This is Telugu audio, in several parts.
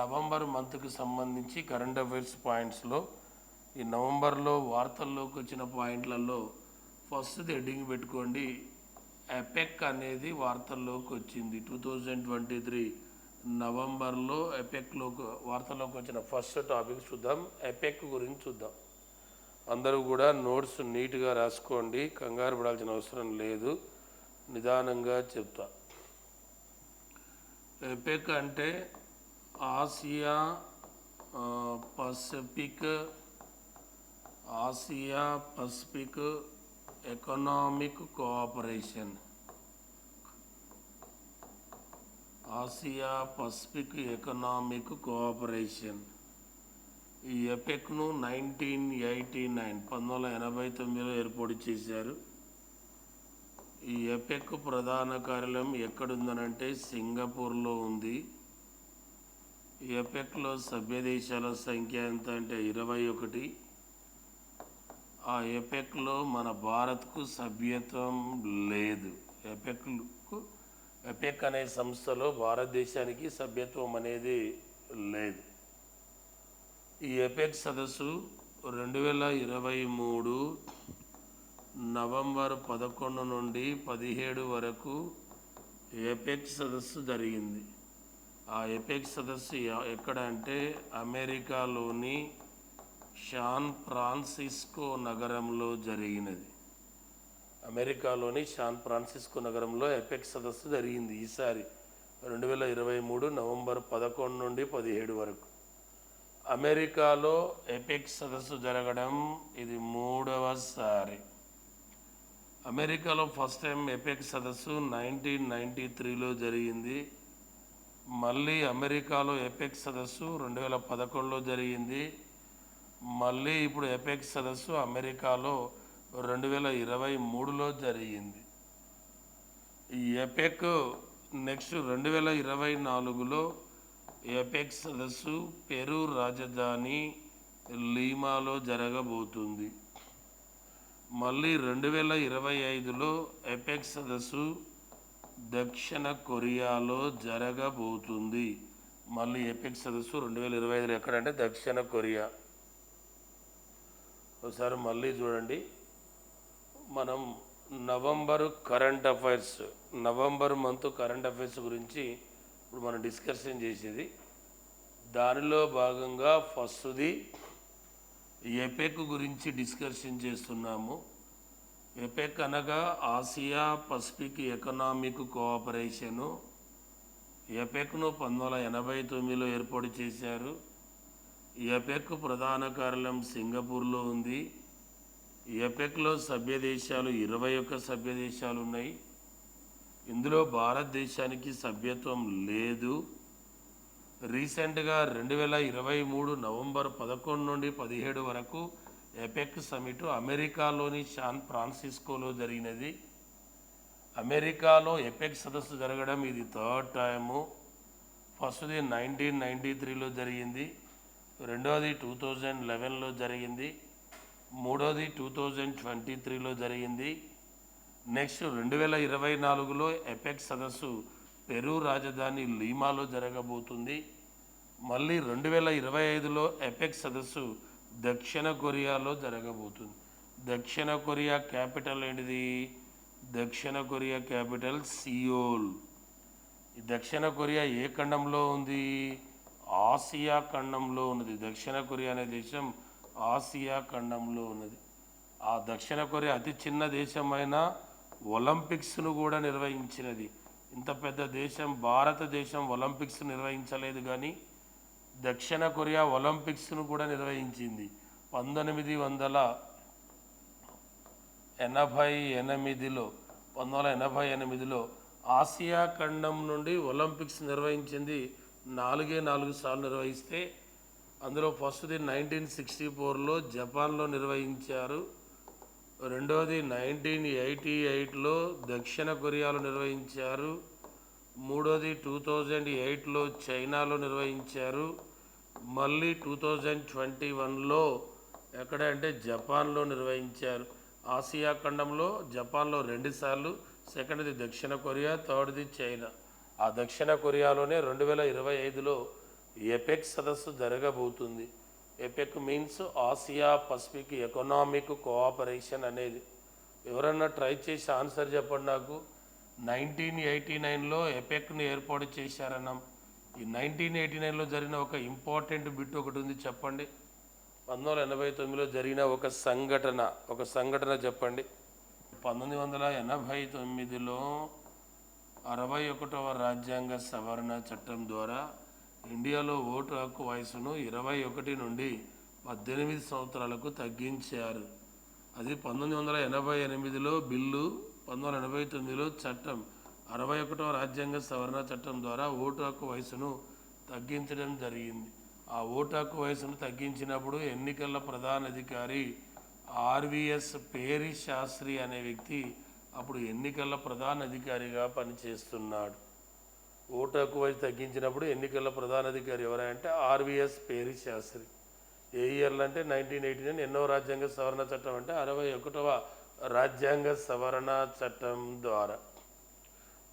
నవంబర్ మంత్కి సంబంధించి కరెంట్ అఫైర్స్ పాయింట్స్లో ఈ నవంబర్లో వార్తల్లోకి వచ్చిన పాయింట్లలో ఫస్ట్ హెడ్డింగ్ పెట్టుకోండి. ఎపెక్ అనేది వార్తల్లోకి వచ్చింది. టూ థౌజండ్ ట్వంటీ త్రీ నవంబర్లో ఎపెక్లోకి వార్తల్లోకి వచ్చిన ఫస్ట్ టాపిక్ చూద్దాం. ఎపెక్ గురించి చూద్దాం. అందరూ కూడా నోట్స్ నీట్గా రాసుకోండి. కంగారు పడాల్సిన అవసరం లేదు. నిదానంగా చెప్తా. ఎపెక్ అంటే Asia Pacific Asia Pacific economic cooperation. Asia Pacific economic cooperation. ఈ ఎపెక్ను నైన్టీన్ ఎయిటీ నైన్ పంతొమ్మిది వందల ఎనభై తొమ్మిదిలో ఏర్పాటు చేశారు. ఈ ఎపెక్ ప్రధాన కార్యాలయం ఎక్కడుందనంటే సింగపూర్లో ఉంది. ఎపెక్లో సభ్య దేశాల సంఖ్య ఎంత అంటే ఇరవై ఒకటి. ఆ ఎపెక్లో మన భారత్కు సభ్యత్వం లేదు. ఎపెక్కు ఎపెక్ అనే సంస్థలో భారతదేశానికి సభ్యత్వం అనేది లేదు. ఈ ఎపెక్ సదస్సు రెండు వేల ఇరవై మూడు నవంబర్ పదకొండు నుండి పదిహేడు వరకు ఎపెక్ సదస్సు జరిగింది. ఆ ఎపెక్ సదస్సు ఎక్కడ అంటే అమెరికాలోని శాన్ ఫ్రాన్సిస్కో నగరంలో జరిగినది. అమెరికాలోని శాన్ ఫ్రాన్సిస్కో నగరంలో ఎపెక్ సదస్సు జరిగింది ఈసారి రెండు వేల ఇరవై మూడు నవంబర్ పదకొండు నుండి పదిహేడు వరకు. అమెరికాలో ఎపెక్ సదస్సు జరగడం ఇది మూడవసారి అమెరికాలో ఫస్ట్ టైం ఎపెక్ సదస్సు నైన్టీన్ నైంటీ త్రీలో జరిగింది. మళ్ళీ అమెరికాలో ఎపెక్ సదస్సు రెండు వేల పదకొండులో జరిగింది. మళ్ళీ ఇప్పుడు ఎపెక్ సదస్సు అమెరికాలో రెండు వేల ఇరవై మూడులో జరిగింది. ఈ ఎపెక్ నెక్స్ట్ రెండు వేల ఇరవై నాలుగులో ఎపెక్ సదస్సు పెరు రాజధాని లీమాలో జరగబోతుంది. మళ్ళీ రెండు వేల ఇరవై ఐదులో ఎపెక్ సదస్సు దక్షిణ కొరియాలో జరగబోతుంది. మళ్ళీ ఎపిక్ సదస్సు రెండు వేల ఇరవై ఐదులో ఎక్కడంటే దక్షిణ కొరియా. ఒకసారి మళ్ళీ చూడండి. మనం November current affairs November month current affairs గురించి ఇప్పుడు మనం డిస్కషన్ చేసేది. దానిలో భాగంగా ఫస్ట్ది ఎపెక్ గురించి డిస్కషన్ చేస్తున్నాము. ఎపెక్ అనగా ఆసియా పసిఫిక్ ఎకనామిక్ కోఆపరేషను ఎపెక్ను పంతొమ్మిది వందల ఎనభై తొమ్మిదిలో ఏర్పాటు చేశారు. ఎపెక్ ప్రధాన కార్యాలయం సింగపూర్లో ఉంది. ఎపెక్లో సభ్య దేశాలు ఇరవై ఒక్క సభ్య దేశాలు ఉన్నాయి. ఇందులో భారతదేశానికి సభ్యత్వం లేదు. రీసెంట్గా రెండు వేల ఇరవై మూడు నవంబర్ పదకొండు నుండి పదిహేడు వరకు ఎపెక్ సమిట్ అమెరికాలోని శాన్ ఫ్రాన్సిస్కోలో జరిగినది. అమెరికాలో ఎపెక్ సదస్సు జరగడం ఇది థర్డ్ టైము. ఫస్ట్ది నైన్టీన్ నైంటీ త్రీలో జరిగింది. రెండవది టూ థౌజండ్ లెవెన్లో జరిగింది. మూడోది టూ థౌజండ్ ట్వంటీ త్రీలో జరిగింది. నెక్స్ట్ రెండు వేల ఇరవై నాలుగులో ఎపెక్ సదస్సు పెరు రాజధాని లీమాలో జరగబోతుంది. మళ్ళీ రెండు వేల ఇరవై ఐదులో ఎపెక్ సదస్సు దక్షిణ కొరియాలో జరగబోతుంది. దక్షిణ కొరియా క్యాపిటల్ ఏంటిది? దక్షిణ కొరియా క్యాపిటల్ సియోల్. ఈ దక్షిణ కొరియా ఏ ఖండంలో ఉంది? ఆసియా ఖండంలో ఉన్నది. దక్షిణ కొరియా అనే దేశం ఆసియా ఖండంలో ఉన్నది. ఆ దక్షిణ కొరియా అతి చిన్న దేశమైన ఒలింపిక్స్ను కూడా నిర్వహించినది. ఇంత పెద్ద దేశం భారతదేశం ఒలింపిక్స్ నిర్వహించలేదు కానీ దక్షిణ కొరియా ఒలింపిక్స్ను కూడా నిర్వహించింది. పంతొమ్మిది వందల ఎనభై ఎనిమిదిలో పంతొమ్మిది వందల ఎనభై ఎనిమిదిలో ఆసియా ఖండం నుండి ఒలింపిక్స్ నిర్వహించింది. నాలుగే నాలుగు సార్లు నిర్వహిస్తే అందులో ఫస్ట్ది నైన్టీన్ సిక్స్టీ ఫోర్లో జపాన్లో నిర్వహించారు. రెండవది నైన్టీన్ ఎయిటీ ఎయిట్లో దక్షిణ కొరియాలో నిర్వహించారు. మూడోది టూ థౌజండ్ ఎయిట్లో చైనాలో నిర్వహించారు. మళ్ళీ టూ థౌజండ్ ట్వంటీ వన్లో ఎక్కడ అంటే జపాన్లో నిర్వహించారు. ఆసియా ఖండంలో జపాన్లో రెండుసార్లు సెకండ్ది దక్షిణ కొరియా థర్డ్ది చైనా. ఆ దక్షిణ కొరియాలోనే రెండు వేల ఇరవై ఐదులో ఎపెక్ సదస్సు జరగబోతుంది. APEC means Asia Pacific economic cooperation అనేది. ఎవరన్నా ట్రై చేసి ఆన్సర్ చెప్పండి నాకు. నైన్టీన్ ఎయిటీ నైన్లో ఎపెక్ని ఏర్పాటు చేశారన్నాం ఈ నైన్టీన్ ఎయిటీ నైన్లో జరిగిన ఒక ఇంపార్టెంట్ బిట్ ఒకటి ఉంది చెప్పండి. పంతొమ్మిది వందల ఎనభై తొమ్మిదిలో జరిగిన ఒక సంఘటన ఒక సంఘటన చెప్పండి. పంతొమ్మిది వందల ఎనభై తొమ్మిదిలో అరవై ఒకటవ రాజ్యాంగ సవరణ చట్టం ద్వారా ఇండియాలో ఓటు హక్కు వయసును ఇరవై ఒకటి నుండి పద్దెనిమిది సంవత్సరాలకు తగ్గించారు. అది పంతొమ్మిది వందల ఎనభై ఎనిమిదిలో బిల్లు పంతొమ్మిది వందల ఎనభై తొమ్మిదిలో చట్టం అరవై ఒకటవ రాజ్యాంగ సవరణ చట్టం ద్వారా ఓటు హక్కు వయసును తగ్గించడం జరిగింది. ఆ ఓటు హక్కు వయసును తగ్గించినప్పుడు ఎన్నికల ప్రధాన అధికారి ఆర్వీఎస్ పేరి శాస్త్రి అనే వ్యక్తి అప్పుడు ఎన్నికల ప్రధాన అధికారిగా పనిచేస్తున్నాడు. ఓటు హక్కు వయసు తగ్గించినప్పుడు ఎన్నికల ప్రధాన అధికారి ఎవరంటే ఆర్వీఎస్ పేరి శాస్త్రి. ఏ ఇయర్లు అంటే నైన్టీన్ ఎయిటీ నైన్ ఎన్నో రాజ్యాంగ సవరణ చట్టం అంటే అరవై ఒకటవ రాజ్యాంగ సవరణ చట్టం ద్వారా.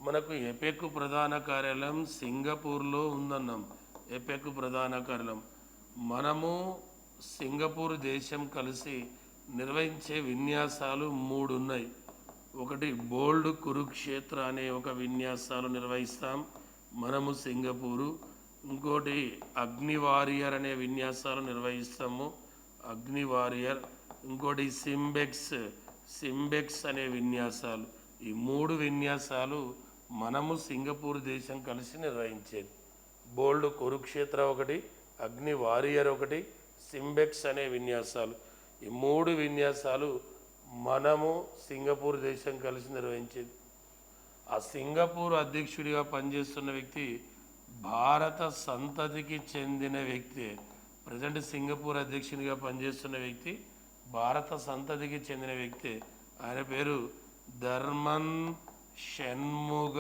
మనకు ఎపెక్ ప్రధాన కార్యాలయం సింగపూర్లో ఉందన్నాం. ఎపెక్ ప్రధాన కార్యాలయం. మనము సింగపూర్ దేశం కలిసి నిర్వహించే విన్యాసాలు మూడు ఉన్నాయి ఒకటి బోల్డ్ కురుక్షేత్ర అనే ఒక విన్యాసాలు నిర్వహిస్తాం మనము సింగపూరు. ఇంకోటి అగ్ని వారియర్ అనే విన్యాసాలు నిర్వహిస్తాము. అగ్ని వారియర్ ఇంకోటి సింబెక్స్ సింబెక్స్ అనే విన్యాసాలు. ఈ మూడు విన్యాసాలు మనము సింగపూర్ దేశం కలిసి నిర్వహించేది. బోల్డ్ కురుక్షేత్ర ఒకటి అగ్ని వారియర్ ఒకటి సింబెక్స్ అనే విన్యాసాలు. ఈ మూడు విన్యాసాలు మనము సింగపూర్ దేశం కలిసి నిర్వహించేది. ఆ సింగపూర్ అధ్యక్షుడిగా పనిచేస్తున్న వ్యక్తి భారత సంతతికి చెందిన వ్యక్తి. ప్రజెంట్ సింగపూర్ అధ్యక్షునిగా పనిచేస్తున్న వ్యక్తి భారత సంతతికి చెందిన వ్యక్తి. ఆయన పేరు ధర్మన్ షణ్ముగ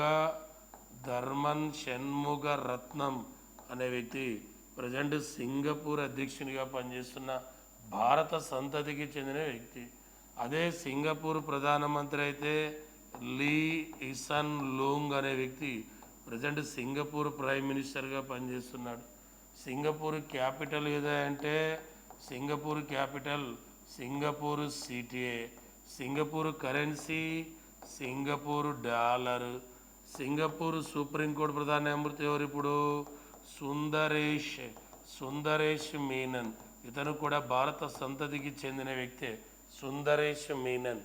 ధర్మన్ షణ్ముగ రత్నం అనే వ్యక్తి. ప్రజెంట్ సింగపూర్ అధ్యక్షునిగా పనిచేస్తున్న భారత సంతతికి చెందిన వ్యక్తి. అదే సింగపూర్ ప్రధానమంత్రి అయితే లీ ఇసన్ లూంగ్ అనే వ్యక్తి ప్రజెంట్ సింగపూర్ ప్రైమ్ మినిస్టర్గా పనిచేస్తున్నాడు. సింగపూర్ క్యాపిటల్ ఏదంటే Singapore capital Singapore CTA Singapore currency Singapore dollar. Singapore supreme court ప్రధాన న్యాయమూర్తి ఎవరు ఇప్పుడు సుందరేష్. సుందరేష్ మీనన్. ఇతను కూడా భారత సంతతికి చెందిన వ్యక్తే. సుందరేష్ మీనన్.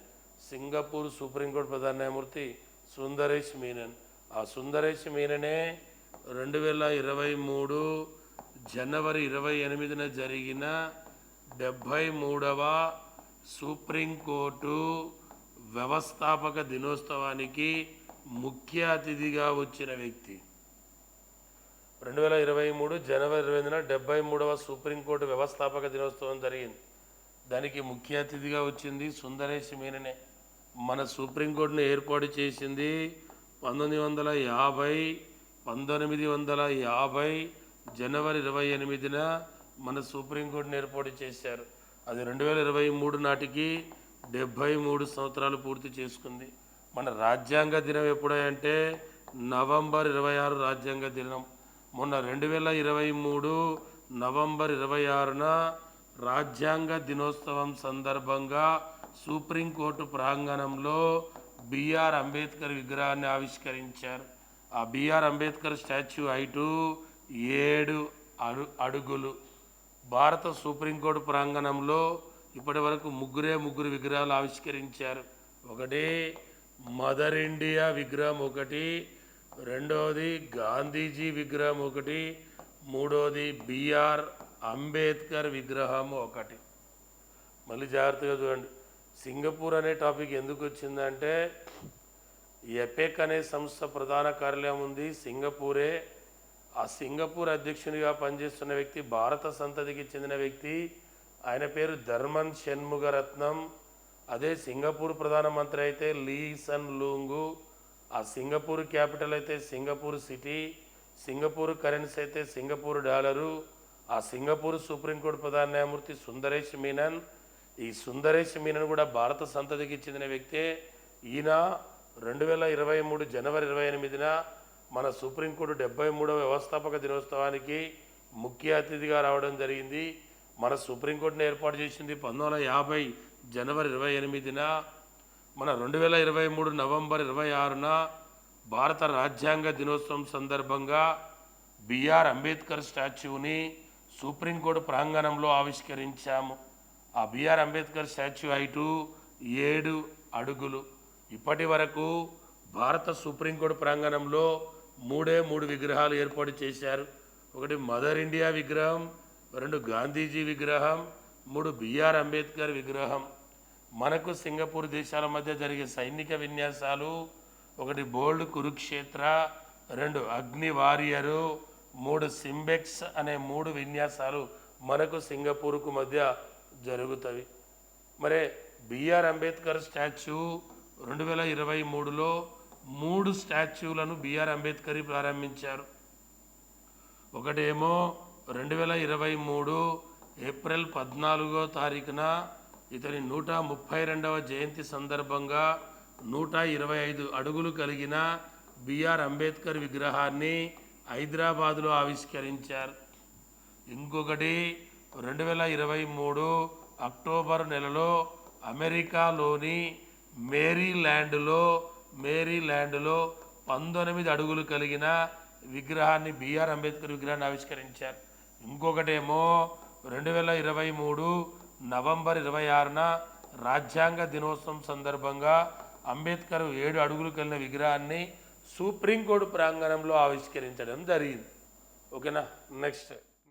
సింగపూర్ సుప్రీంకోర్టు ప్రధాన న్యాయమూర్తి సుందరేష్ మీనన్. ఆ సుందరేష్ మీననే రెండు వేల ఇరవై మూడు జనవరి ఇరవై ఎనిమిదిన జరిగిన డెబ్భై మూడవ సుప్రీంకోర్టు వ్యవస్థాపక దినోత్సవానికి ముఖ్య అతిథిగా వచ్చిన వ్యక్తి. రెండు వేల ఇరవై మూడు జనవరి ఇరవై ఎనిమిదిన డెబ్బై మూడవ సుప్రీంకోర్టు వ్యవస్థాపక దినోత్సవం జరిగింది. దానికి ముఖ్య అతిథిగా వచ్చింది సుందరేష్ మీననే. మన సుప్రీంకోర్టును ఏర్పాటు చేసింది పంతొమ్మిది వందల యాభై పంతొమ్మిది వందల యాభై జనవరి ఇరవై ఎనిమిదిన మన సుప్రీంకోర్టును ఏర్పాటు చేశారు. అది రెండు వేల ఇరవై మూడు నాటికి డెబ్భై మూడు సంవత్సరాలు పూర్తి చేసుకుంది. మన రాజ్యాంగ దినం ఎప్పుడంటే నవంబర్ ఇరవై ఆరు రాజ్యాంగ దినం. మొన్న రెండు వేల ఇరవై మూడు నవంబర్ ఇరవై ఆరున రాజ్యాంగ దినోత్సవం సందర్భంగా సుప్రీంకోర్టు ప్రాంగణంలో బిఆర్ అంబేద్కర్ విగ్రహాన్ని ఆవిష్కరించారు. ఆ బిఆర్ అంబేద్కర్ స్టాచ్యూ హైటు ఏడు అడుగులు. భారత సుప్రీంకోర్టు ప్రాంగణంలో ఇప్పటి వరకు ముగ్గురే ముగ్గురు విగ్రహాలు ఆవిష్కరించారు. ఒకటి మదర్ ఇండియా విగ్రహం ఒకటి రెండవది గాంధీజీ విగ్రహం ఒకటి మూడవది బిఆర్ అంబేద్కర్ విగ్రహం ఒకటి. మళ్ళీ జాగ్రత్తగా చూడండి. సింగపూర్ అనే టాపిక్ ఎందుకు వచ్చిందంటే ఎపెక్ అనే సంస్థ ప్రధాన కార్యాలయం ఉంది సింగపూరే ఆ సింగపూర్ అధ్యక్షునిగా పనిచేస్తున్న వ్యక్తి భారత సంతతికి చెందిన వ్యక్తి ఆయన పేరు ధర్మన్ షణ్ముఖరత్నం అదే సింగపూర్ ప్రధానమంత్రి అయితే లీ సన్ లూంగు. ఆ సింగపూర్ క్యాపిటల్ అయితే సింగపూర్ సిటీ. సింగపూర్ కరెన్సీ అయితే సింగపూర్ డాలరు. ఆ సింగపూర్ సుప్రీంకోర్టు ప్రధాన న్యాయమూర్తి సుందరేష్ మీనన్. ఈ సుందరేష్ మీనన్ కూడా భారత సంతతికి చెందిన వ్యక్తే. ఈయన రెండు వేల ఇరవై మూడు జనవరి ఇరవై ఎనిమిదిన మన సుప్రీంకోర్టు డెబ్బై మూడవ వ్యవస్థాపక దినోత్సవానికి ముఖ్య అతిథిగా రావడం జరిగింది. మన సుప్రీంకోర్టును ఏర్పాటు చేసింది పంతొమ్మిది యాభై జనవరి ఇరవై ఎనిమిదిన మన రెండు వేల ఇరవై మూడు నవంబర్ ఇరవై ఆరున భారత రాజ్యాంగ దినోత్సవం సందర్భంగా బిఆర్ అంబేద్కర్ స్టాచ్యూని సుప్రీంకోర్టు ప్రాంగణంలో ఆవిష్కరించాము. ఆ బిఆర్ అంబేద్కర్ స్టాచ్యూ హైటు ఏడు అడుగులు. ఇప్పటి వరకు భారత సుప్రీంకోర్టు ప్రాంగణంలో మూడే మూడు విగ్రహాలు ఏర్పాటు చేశారు. ఒకటి మదర్ ఇండియా విగ్రహం రెండు గాంధీజీ విగ్రహం మూడు బిఆర్ అంబేద్కర్ విగ్రహం. మనకు సింగపూర్ దేశాల మధ్య జరిగే సైనిక విన్యాసాలు ఒకటి బోల్డ్ కురుక్షేత్ర రెండు అగ్ని వారియరు మూడు సింబెక్స్ అనే మూడు విన్యాసాలు మనకు సింగపూర్కు మధ్య జరుగుతాయి మరి బిఆర్ అంబేద్కర్ స్టాచ్యూ రెండు వేల ఇరవై మూడులో మూడు స్టాచ్యూలను బిఆర్ అంబేద్కర్ ప్రారంభించారు. ఒకటేమో రెండు వేల ఇరవై మూడు ఏప్రిల్ పద్నాలుగో తారీఖున ఇతని నూట ముప్పై రెండవ జయంతి సందర్భంగా నూట ఇరవై ఐదు అడుగులు కలిగిన బిఆర్ అంబేద్కర్ విగ్రహాన్ని హైదరాబాదులో ఆవిష్కరించారు. ఇంకొకటి రెండు వేల ఇరవై మూడు అక్టోబర్ నెలలో అమెరికాలోని మేరీల్యాండ్లో మేరీల్యాండ్లో పంతొమ్మిది అడుగులు కలిగిన విగ్రహాన్ని బిఆర్ అంబేద్కర్ విగ్రహాన్ని ఆవిష్కరించారు. ఇంకొకటేమో రెండు వేల ఇరవై మూడు నవంబర్ ఇరవై ఆరున రాజ్యాంగ దినోత్సవం సందర్భంగా అంబేద్కర్ ఏడు అడుగులు కలిగిన విగ్రహాన్ని సుప్రీంకోర్టు ప్రాంగణంలో ఆవిష్కరించడం జరిగింది. ఓకేనా? నెక్స్ట్.